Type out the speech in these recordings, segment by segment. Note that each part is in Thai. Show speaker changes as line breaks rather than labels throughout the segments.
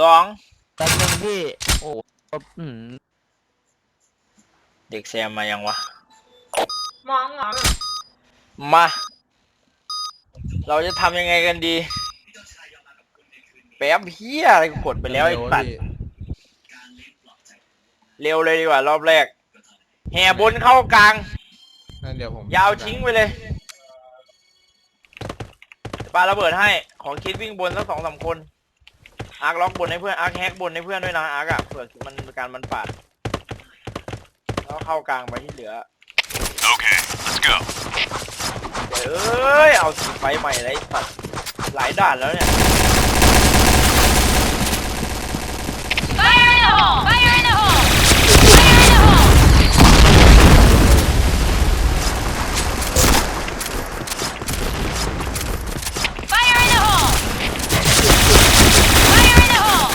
กดสอง
แป๊บนึงพี่ โอ้อืม
เด็กแซมมายังวะ
มองมอง
มา เราจะทำยังไงกันดี แป๊บเฮียอะไรกูกดไปแล้วไอ้ตัด
พี่
เร็วเลยดีกว่ารอบแรก แห่บนเข้ากลาง
นั่นเดี๋ยวผม
ยาวทิ้งไปเลยปาระเบิดให้ ขอคิดวิ่งบนสักสองสามคน อาร์คล็อกบนให้เพื่อนอาร์คแฮกบนให้เพื่อนด้วยนะอาร์คอะเผื่อมันการมันปาดแล้วเข้ากลางไปที่เหลือ
Okay, let's go.
เอ้ยเอาสีไฟใหม่เลยไอ้สัตว์หลายด่านแล้วเนี่ย
Fire in the hole Fire in the hole Fire in the hole Fire in the hole Fire in the hole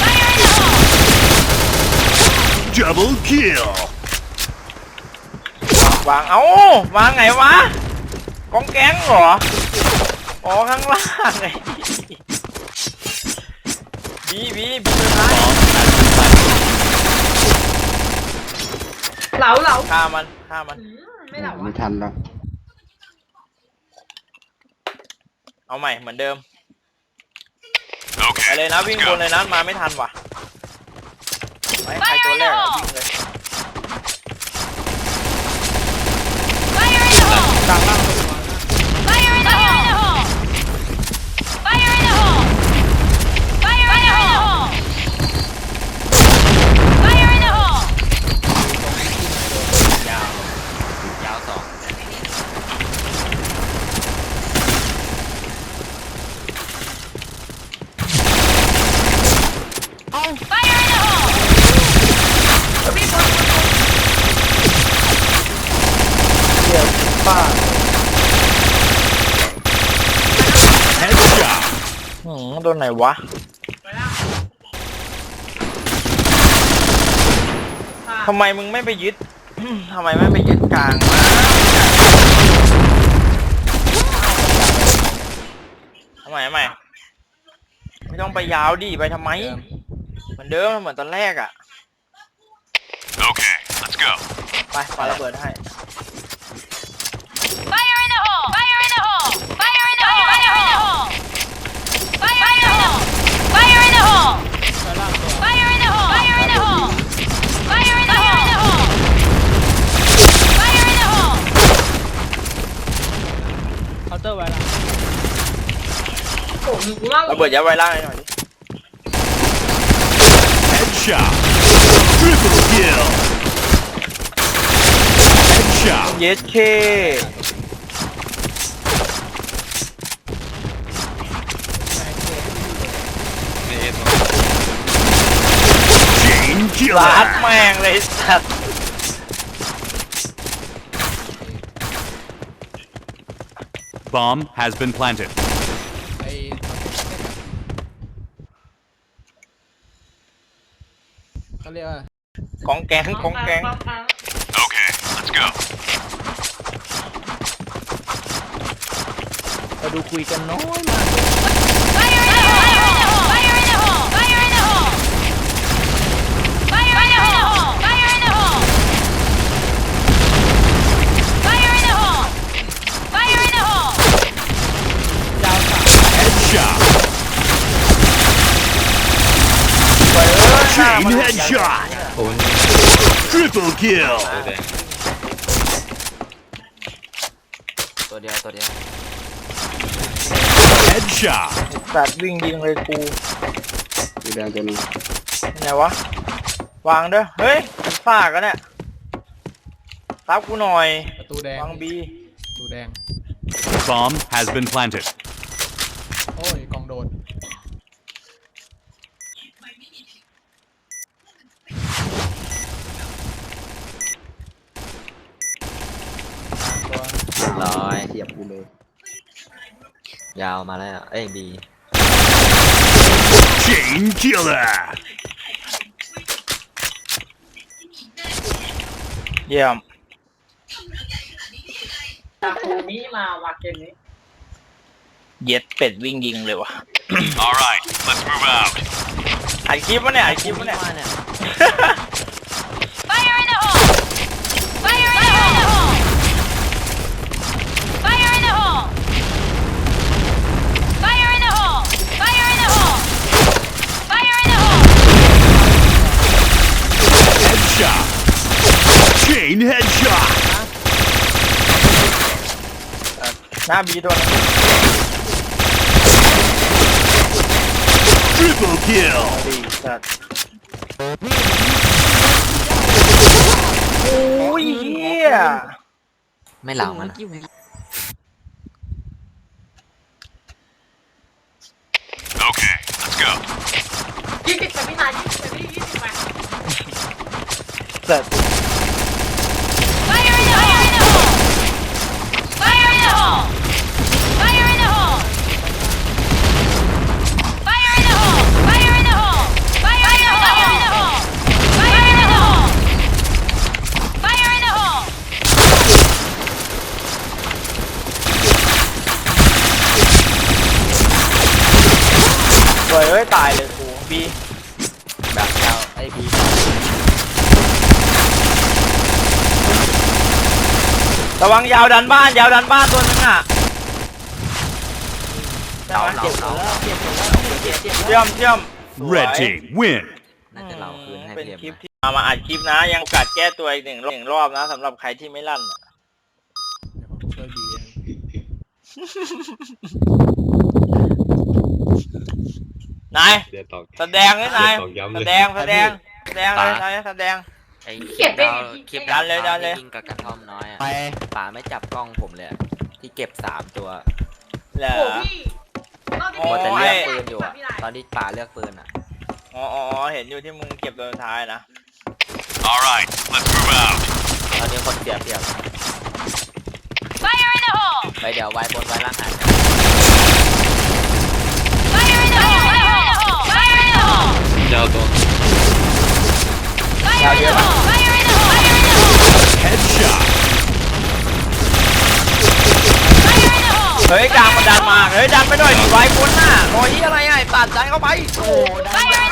Fire in the hole
Double kill.
วางเอาวางไงวะกองแก๊งเหรออ๋อข้างล่างไงบีบีบีสุดท้าย
เหลาเหลา
ฆ่ามันฆ่ามัน
อืมไม่เหลา
ไม่
วะ
ทันแล้ว
เอาใหม่เหมือนเดิม ไป
Okay,
เลยนะวิ่งบนเลยนะมาไม่ทันว่ะ ไปใครตัวแรกอะวิ่งเลย
Fire in the hole
กลางล่าง
Fire in the hole Fire in the hole Fire in the hole Fire in the hole
ยาว
ยาวสอง
Fire in the hole
เดี๋ยวป้า
headshot.
หืม โดนไหนวะทำไมมึงไม่ไปยึดทำไมไม่ไปยึดกลางวะทำไมทำไมไม่ต้องไปยาวดิไปทำไม เหมือนเดิมเหมือนตอนแรกอะ
Okay, let's go.
ไปปาระเบิดให้
ระ
เบิดยัดไว้ล่างให้หน่อยดิ
Headshot. Triple kill. Headshot.
เยสเค
Chain
ลาด
killer.
แม่งเลยสัตว์
Bomb has been planted.
เขาเรียกว่าก
องแกงกองแกง
Okay, let's go.
เราดูคุยกันน้อยมาก
Fire
ออหน้า
Chain
มัน
headshot. Triple kill.
ตัวเดียวตัวเดียว
Headshot.
สัตว์วิ่งยิงเลยกู
สีแดงตัวหนึง
ไหนวะ วางเด้อ เฮ้ยมันฟากกันเนี่ยตับกูหน่อย
ประตูแดง
วางบี
ประตูแดง
Bomb has been planted.
โอ้ยกองโดน
ร้อย
เสียบกูเลย
ยาวมาแล้วเอ้ยบี
Chain killer.
เยี่ยม
จากนี้มาว่ะเกมนี้
เย็ดเป็ดวิ่งยิงเลยวะ
All right, let's move out.
อัดคลิปวะเนี่ยอัดคลิปวะเนี่ย
ว่าเนี่ย
headshot.
หน้าบีตัวนึง
Triple kill.
ดีสัตว์โอ้ยเฮีย
ไม่เหล่ามันอะ
Okay, let's go.
ยี่สิบแต่ไม่นานยี่สิบแต่ไม่ยี่สิบไป
สัตว์ สวยเอ้ยตายเลยกูบี
แบบยาวไอ้บี
ระวังยาวดันบ้าน ยาวดันบ้านตัวนึงอะใช่ไหม
เราเราเรา
เชื่อมเชื่อมสวย
Red team win.
น่าจะเราคืนให้
เป็น
เพียม
คลิป
นะ
ที่มามาอัดคลิปนะ ยังโอกาสแก้ตัวอีกหนึ่งรอบหนึ่งรอบนะสำหรับใครที่ไม่ลั่นอะ
เดี๋ยวผมช่วยบีเอง
นาย
เดี๋ยวตอก
แสดงเลยนาย
เดี๋ยวตอกย้ำเลย
แสดงแสดงแสดงเลยนายแสดง
ไอ้
เขียนเป็น
ดาวคลิป
ดันเลยดันเลย
ที่ยิงกับกระท่อมน้อยอะป่าไม่จับกล้องผมเลยอะที่เก็บสามตัว
เหรอ
โอ้พี่รอบนี้
โอ้
มัวแต่
ย
เลือกปืนอยู่อะตอนที่ป่าเลือกปืนอะ
อ๋ออ๋ออ๋อเห็นอยู่ที่มึงเก็บตัวสุดท้ายนะ
All right, let's move out.
ตอนนี้คนเสียเปรียบ
Fire in the hole!
ไปเดี๋ยวไว้บนไว้ล่างหัน
hole!
เจอตัว
Fire in the hole! Fire in the hole! Fire in the hole!
Headshot.
Fire in the hole!
เฮ้ยกลางมันดันมา เฮ้ยดันไปหน่อยดิไว้พ้นหน้าโอ้ยอะไรอะไอ้ตัดดันเข้าไปโอ้
Fire in the hole!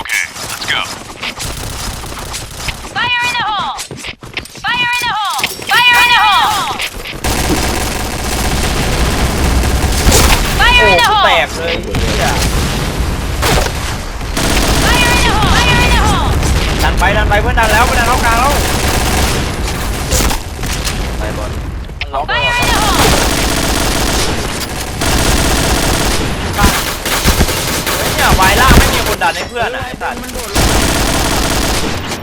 Okay, let's go.
Fire in the hole! Fire in the hole! Fire in the hole! Fire
โอ้
in the
แต
hole!
กเลยเหี้ย
Fire in the hole! Fire in the hole!
ดันไปดันไปเพื่อนดันแล้วเพื่อนดันเข้ากลางแล้ว ดันให้เพื่อนอะไอ้สัตว์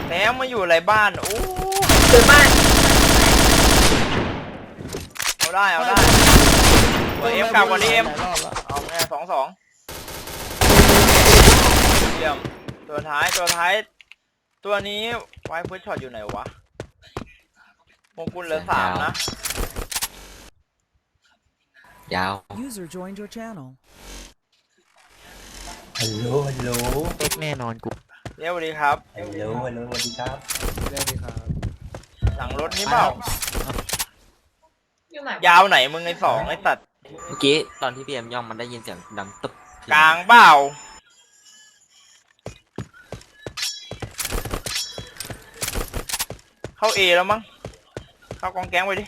แหมมาอยู่อะไรบ้านโอ้
คือบ้าน
เอาได้เอาได้เปิดเอ็มกลับกว่านี้เอ็ม
หลายรอบแล้ว
เอาไงสองสองเยี่ยมตัวท้ายตัวท้าย ตัวนี้ไวเฟิร์สช็อตอยู่ไหนวะมงกุลเหลือสามนะ
ยาว
User joined your channel.
ฮัลโหลฮัลโหล
เอ็กแน่นอนกู
เรียกสวัสดีครับ
ฮัลโหลฮัลโหลสวัสดีครับ
เรียกดีครับ
หลังรถนี้เปล่า
อยู่ไหน
ยาวไหนมึงไอ้สองไอ้ตัด
เมื่อกี้ตอนที่พีเอ็มย่องมันได้ยินเสียงดังตึบ
กลางเปล่าเข้าเอแล้วมั้งเข้ากองแก๊งไปดิ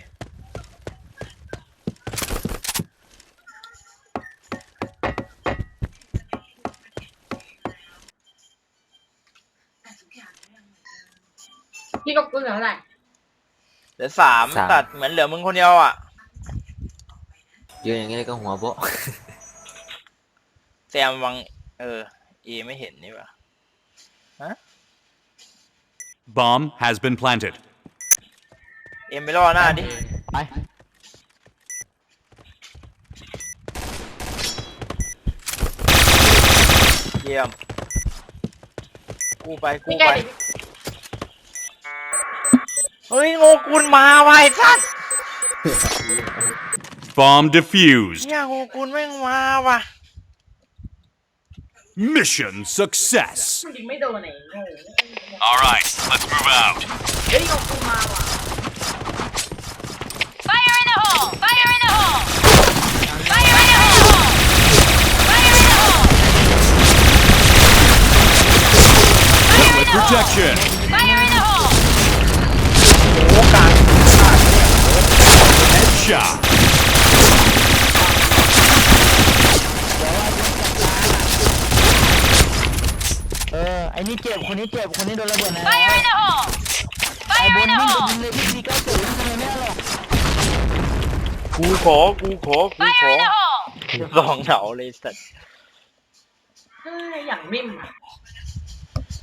พี่กับกูเหลือเท่าไหร่
เหลือสาม ตัดเหมือนเหลือมึงคนเดียวอะ
ยืนอย่างงี้ก็หัวโบะ
แซมวัง เออ เอไม่เห็นนี่ปะ
Bomb has been planted.
เอ็มไปล่อหน้าดิ
ไป
เยี่ยม กูไป กู
พี่แก
ไป
ดิ
เฮ้ยโงกุลมาไวะไอ้สัตว์
Bomb defused.
เฮียโฮกุนแม่งมาว่ะ
Mission success.
มันยิงไม่โดนไหนโง่
All right, let's move out.
เฮ้ยเอากูมาว่ะ
Fire in the hole! Fire in the hole! Fire in the hole! Fire in the hole! Fire in
With
the hole!
protection.
ไอ้นี่เจ็บคนนี้เจ็บคนนี้โดนระเบิดนะ
Fire in the hole!
ไอ้
Fire
บ
in
น
the
วิ่ง
hole!
ไปยิงเลยพี่พีเก้าสิบทำไมไม่เอาหรอก
กูขอ กูขอ กูข
Fire
อ
in the hole!
สองเหนาเลยสัตว์
เฮ้ยอย่างนิ่มอะ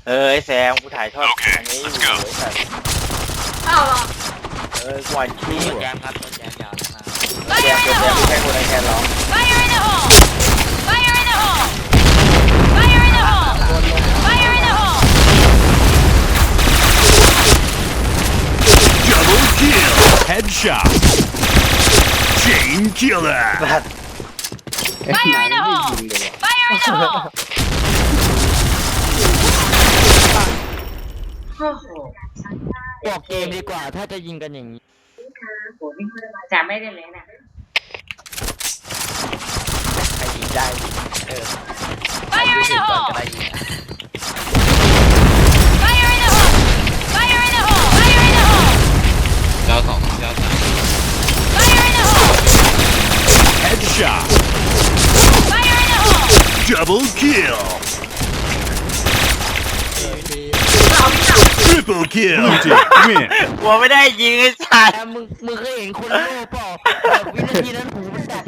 เออไอแซมกูถ่ายทอด
โอเค
อันนี้อยู่
let's go
ไอ้สัตว์
อ้าวเหรอ
เออกูอัดขี้
ตัว
อยู่
แจมครับตัวแจมยาวมาก
แซมตัวแซมแค่คนไอแค่ร้อง
Headshot. Chain killer.
สัตว์
ไอ้หนาไม่ยิงเลยว่ะ
Fire in the hole!
โอ้โห
บอกเกมดีกว่า ถ้าจะยิงกันอย่างนี้
จะไม่ได้เลยนะ
ใครยิงได้เออใคร
Fire
ดู
in
ถึ
the
งก่อน
hole!
ก็ได้ยิง
Headshot.
Fire in the hole!
Double kill. Triple kill. Blue team win.
กลัวไม่ได้ยิงไอ้สัตว์
แต่มึง มึงเคยเห็นคนโง่เปล่าแบบวินาทีนั้นหูมันดับ